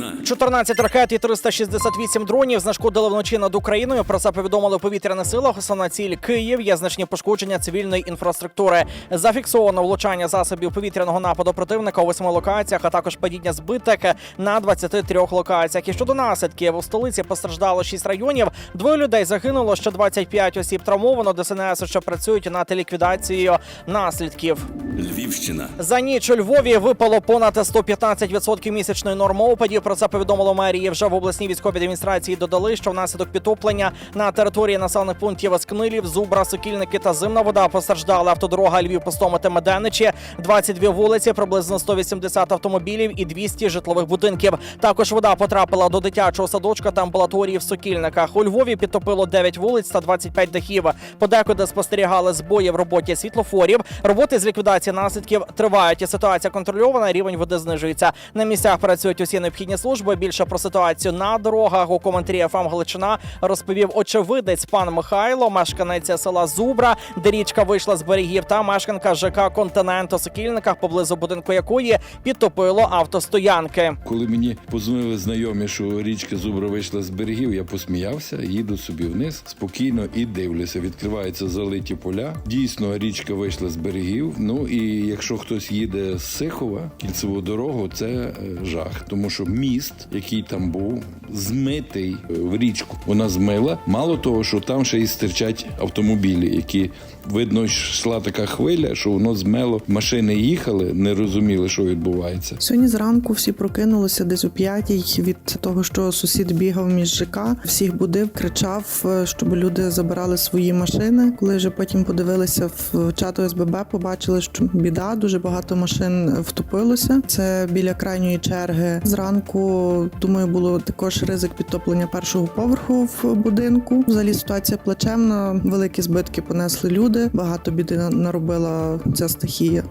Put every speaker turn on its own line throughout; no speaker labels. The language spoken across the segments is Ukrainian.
Війна
14 ракет і 368 дронів знешкодили вночі над Україною. Про це повідомили у повітряних силах. Основна ціль Київ є значні пошкодження цивільної інфраструктури. Зафіксовано влучання засобів повітряного нападу противника у восьми локаціях, а також падіння збиток на 23 локаціях. І щодо наслідків у столиці постраждало 6 районів. Двоє людей загинуло. Ще 25 осіб травмовано. ДСНС ще працюють над ліквідацією наслідків.
Львівщина
За ніч у Львові випало понад 115% місячної норми опадів. Про це повідомило мерії. Вже в обласній військовій адміністрації додали, що внаслідок підтоплення на території населених пунктів Ескнилів, Зубра, Сокільники та Зимна вода постраждали автодорога Львів Постомити Меденичі, 22 вулиці, приблизно 180 автомобілів і 200 житлових будинків. Також вода потрапила до дитячого садочка та амбулаторії в Сокільниках. У Львові підтопило 9 вулиць та 25 дахів. Подекуди спостерігали збої в роботі світлофорів. Роботи з ліквідації наслідків тривають. Ситуація контрольована. Рівень води знижується. На місцях працюють усі необхідні служби. Більше про ситуацію на дорогах у коментарі ФМ Галичина розповів очевидець пан Михайло, мешканець села Зубра, де річка вийшла з берегів, та мешканка ЖК Континент у Сокільниках, поблизу будинку якої підтопило автостоянки.
Коли мені позвонили знайомі, що річка Зубра вийшла з берегів, я посміявся, їду собі вниз спокійно і дивлюся. Відкриваються залиті поля. Дійсно, річка вийшла з берегів. Ну і якщо хтось їде з Сихова, кільцеву дорогу, це е, жах, тому що міст, який там був, змитий е, в річку. Вона змила. Мало того, що там ще й стирчать автомобілі, які видно, йшла така хвиля, що воно змело. Машини їхали, не розуміли, що відбувається.
Сьогодні зранку всі прокинулися десь о п'ятій від того, що сусід бігав між ЖК, всіх будив, кричав, е, щоб люди забирали свої машини. Коли вже потім подивилися в чат ОСББ, побачили, що біда, дуже багато машин втопилося. Це біля крайньої черги. Зранку думаю, було також ризик підтоплення першого поверху в будинку. Взагалі ситуація плачевна, великі збитки понесли люди. Багато біди наробила ця стихія.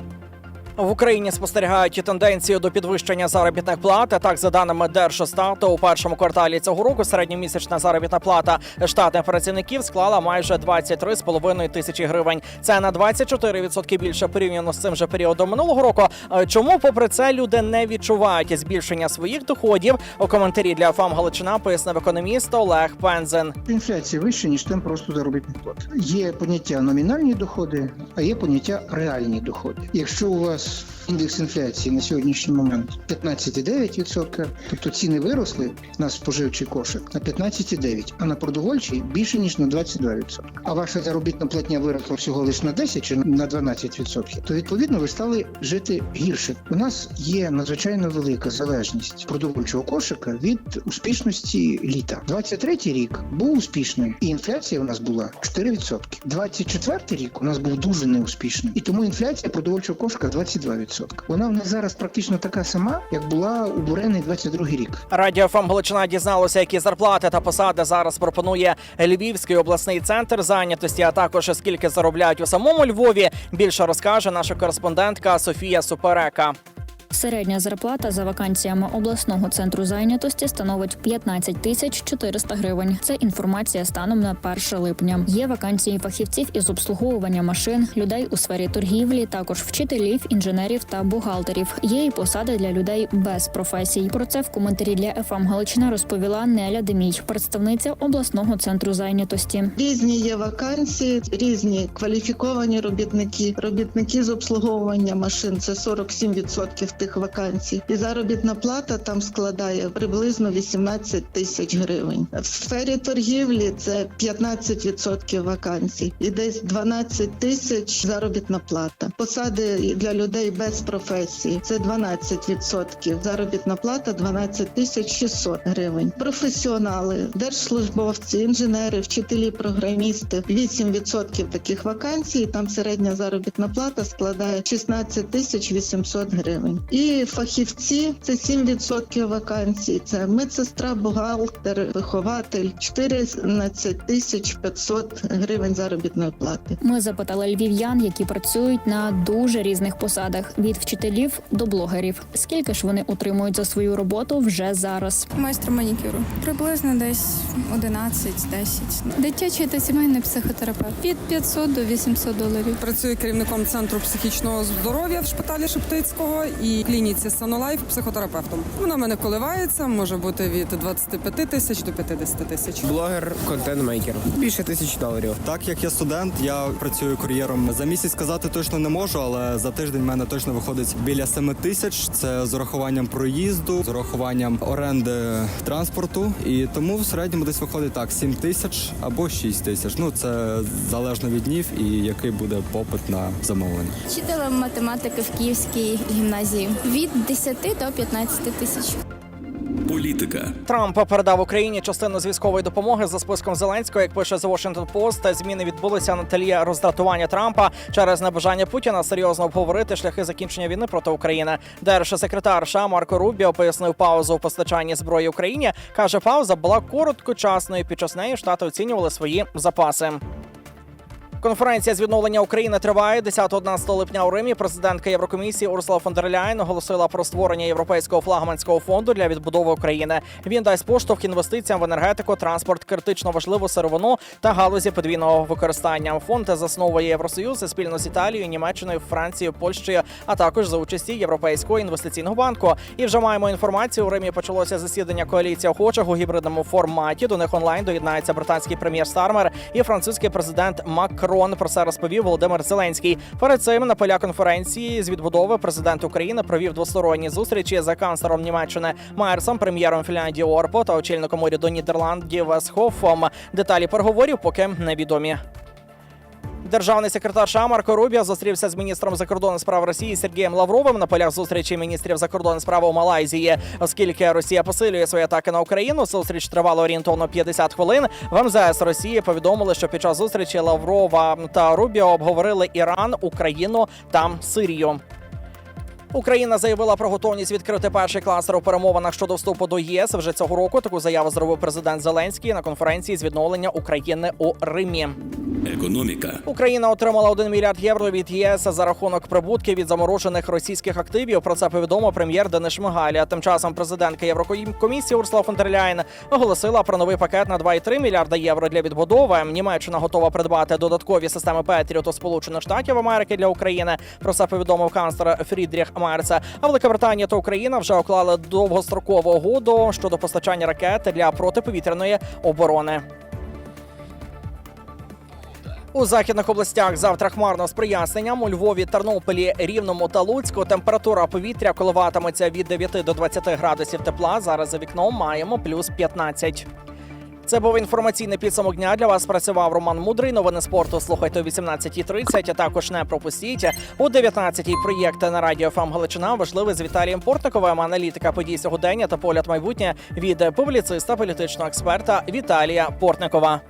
В Україні спостерігають тенденцію до підвищення заробітних плат. Так, за даними Держстату, у першому кварталі цього року середньомісячна заробітна плата штатних працівників склала майже 23,5 тисячі гривень. Це на 24% більше порівняно з цим же періодом минулого року. Е, Чому, попри це, люди не відчувають збільшення своїх доходів? У коментарі для ФАМ Галичина пояснив економіст Олег Пензен.
Інфляція вища, ніж темп росту заробітних плат. Є поняття номінальні доходи, а є поняття реальні доходи. Якщо у вас індекс інфляції на сьогоднішній момент 15,9%, тобто ціни виросли на споживчий кошик на 15,9%, а на продовольчий більше ніж на 22%. А ваша заробітна платня виросла всього лише на 10 чи на 12%, то відповідно ви стали жити гірше. У нас є надзвичайно велика залежність продовольчого кошика від успішності літа. 23-й рік був успішним, і інфляція у нас була 4%. 24-й рік у нас був дуже неуспішним, і тому інфляція продовольчого кошика 22%. Вона в нас зараз практично така сама, як була у бурений 22-й рік.
Радіо ФМ Галичина дізналося, які зарплати та посади зараз пропонує Львівський обласний центр зайнятості, а також скільки заробляють у самому Львові. Більше розкаже наша кореспондентка Софія Суперека.
Середня зарплата за вакансіями обласного центру зайнятості становить 15 тисяч 400 гривень. Це інформація станом на 1 липня. Є вакансії фахівців із обслуговування машин, людей у сфері торгівлі, також вчителів, інженерів та бухгалтерів. Є і посади для людей без професій. Про це в коментарі для ФМ Галичина розповіла Неля Демій, представниця обласного центру зайнятості.
Різні є вакансії, різні кваліфіковані робітники, робітники з обслуговування машин це 47% тих вакансій. І заробітна плата там складає приблизно 18 тисяч гривень. В сфері торгівлі це 15% вакансій і десь 12 тисяч заробітна плата. Посади для людей без професії це 12%. Заробітна плата 12 тисяч 600 гривень. Професіонали, держслужбовці, інженери, вчителі, програмісти 8% таких вакансій. Там середня заробітна плата складає 16 тисяч 800 гривень. І фахівці це 7% вакансій. Це медсестра, бухгалтер, вихователь 14 тисяч 500 гривень заробітної плати.
Ми запитали львів'ян, які працюють на дуже різних посадах від вчителів до блогерів. Скільки ж вони отримують за свою роботу вже зараз?
Майстер манікюру. Приблизно десь 11-10. Дитячий та сімейний психотерапевт від 500 до 800 доларів.
Працюю керівником центру психічного здоров'я в шпиталі Шептицького і клініці Санолайф психотерапевтом. Вона в мене коливається, може бути від 25 тисяч до 50 тисяч.
Блогер, контент-мейкер. Більше тисячі доларів.
Так як я студент, я працюю кур'єром. За місяць сказати точно не можу, але за тиждень в мене точно виходить біля 7 тисяч. Це з урахуванням проїзду, з урахуванням оренди транспорту. І тому в середньому десь виходить так: 7 тисяч або 6 тисяч. Ну це залежно від днів і який буде попит на замовлення.
Вчителем математики в Київській гімназії від 10 до 15 тисяч.
Політика.
Трамп передав Україні частину з військової допомоги за списком Зеленського. Як пише The Washington Post, зміни відбулися на тлі роздратування Трампа через небажання Путіна серйозно обговорити шляхи закінчення війни проти України. Держсекретар США Марко Рубіо пояснив паузу у постачанні зброї Україні. каже, пауза була короткочасною. Під час неї штати оцінювали свої запаси. Конференція з відновлення України триває 10-11 липня у Римі. Президентка Єврокомісії Урсула фон дер Ляйн оголосила про створення європейського флагманського фонду для відбудови України. Він дасть поштовх інвестиціям в енергетику, транспорт, критично важливу сировину та галузі подвійного використання. Фонд засновує Євросоюз спільно з Італією, Німеччиною, Францією, Польщею, а також за участі Європейського інвестиційного банку. І вже маємо інформацію. У Римі почалося засідання коаліції охочих у гібридному форматі. До них онлайн доєднається британський прем'єр Стармер і французький президент Макрон. Про це розповів Володимир Зеленський. Перед цим на поля конференції з відбудови президент України провів двосторонні зустрічі за канцлером Німеччини Майерсом, прем'єром Фінляндії Орпо та очільником уряду Нідерландів Схофом. Деталі переговорів поки невідомі. Державний секретар США Марко Рубіо зустрівся з міністром закордонних справ Росії Сергієм Лавровим на полях зустрічі міністрів закордонних справ у Малайзії. Оскільки Росія посилює свої атаки на Україну, зустріч тривала орієнтовно 50 хвилин. В МЗС Росії повідомили, що під час зустрічі Лаврова та Рубіо обговорили Іран, Україну та Сирію. Україна заявила про готовність відкрити перший кластер у перемовинах щодо вступу до ЄС вже цього року. Таку заяву зробив президент Зеленський на конференції з відновлення України у Римі.
Економіка.
Україна отримала 1 мільярд євро від ЄС за рахунок прибутків від заморожених російських активів. Про це повідомив прем'єр Денис Шмигаль. А Тим часом президентка Єврокомісії Урсула фон Ляйн оголосила про новий пакет на 2,3 мільярда євро для відбудови. Німеччина готова придбати додаткові системи Петріот у Сполучених Штатів Америки для України. Про це повідомив канцлер Фрідріх Мерце. А Великобританія та Україна вже уклали довгострокову угоду щодо постачання ракет для протиповітряної оборони. У західних областях завтра хмарно з проясненням. У Львові, Тернополі, Рівному та Луцьку температура повітря коливатиметься від 9 до 20 градусів тепла. Зараз за вікном маємо плюс 15. Це був інформаційний підсумок дня. Для вас працював Роман Мудрий. Новини спорту слухайте о 18.30, а також не пропустіть. О 19.00 проєкт на радіо ФАМ Галичина важливий з Віталієм Портниковим. Аналітика подій сьогодення та погляд майбутнє від публіциста, політичного експерта Віталія Портникова.